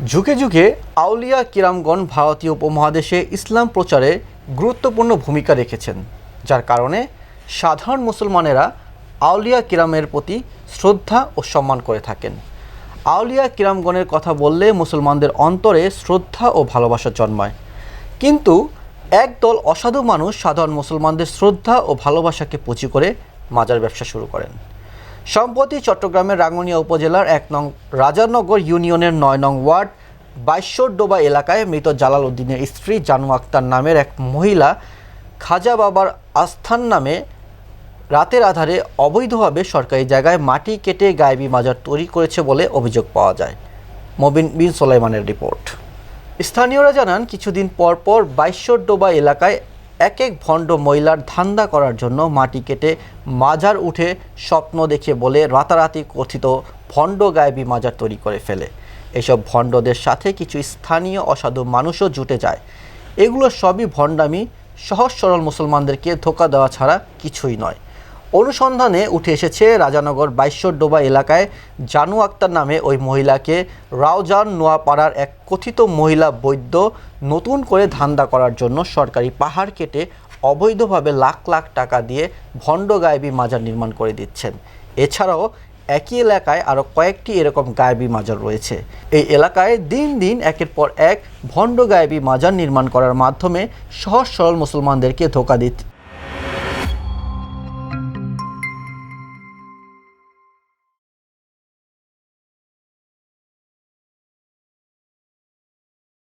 যুগে যুগে আউলিয়া কিরামগণ ভারতীয় উপমহাদেশে ইসলাম প্রচারে গুরুত্বপূর্ণ ভূমিকা রেখেছেন, যার কারণে সাধারণ মুসলমানেরা আউলিয়া কিরামের প্রতি শ্রদ্ধা ও সম্মান করে থাকেন। আউলিয়া কিরামগণের কথা বললে মুসলমানদের অন্তরে শ্রদ্ধা ও ভালোবাসা জন্মায়। কিন্তু একদল অসাধু মানুষ সাধারণ মুসলমানদের শ্রদ্ধা ও ভালোবাসাকে পুঁজি করে মাজার ব্যবসা শুরু করেন। সম্প্রতি চট্টগ্রামের রাঙ্গুনিয়া উপজেলার এক নং রাজানগর ইউনিয়নের নয় নং ওয়ার্ড বাইশ্বরডোবা এলাকায় মৃত জালাল উদ্দিনের স্ত্রী জানু আক্তার নামের এক মহিলা খাজা বাবার আস্থান নামে রাতের আধারে অবৈধভাবে সরকারি জায়গায় মাটি কেটে গায়েবী মাজার তৈরি করেছে বলে অভিযোগ পাওয়া যায়। মবিন বিন সোলাইমানের রিপোর্ট। স্থানীয়রা জানান, কিছুদিন পর পর বাইশ্বরডোবা এলাকায় এক এক ভণ্ড মহিলার ধান্দা করার জন্য মাটি কেটে মাজার উঠে স্বপ্ন দেখে বলে রাতারাতি কথিত ভণ্ড গায়েবী মাজার তৈরি করে ফেলে। এসব ভণ্ডদের সাথে কিছু স্থানীয় অসাধু মানুষও জুটে যায়। এগুলো সবই ভণ্ডামি, সহজ সরল মুসলমানদেরকে ধোকা দেওয়া ছাড়া কিছুই নয়। অনুসন্ধানে উঠে এসেছে রাজানগর বাইশ্বরডোবা এলাকায় জানু আক্তার নামে ওই মহিলাকে রাওজান নোয়াপাড়ার এক কথিত মহিলা বৈদ্য নতুন করে ধান্দা করার জন্য সরকারি পাহাড় কেটে অবৈধভাবে লাখ লাখ টাকা দিয়ে ভণ্ড গায়েবী মাজার নির্মাণ করে দিচ্ছেন। এছাড়াও একই এলাকায় আরও কয়েকটি এরকম গায়েবী মাজার রয়েছে। এই এলাকায় দিন দিন একের পর এক ভণ্ড গায়েবী মাজার নির্মাণ করার মাধ্যমে সহজ সরল মুসলমানদেরকে ধোকা দিচ্ছে।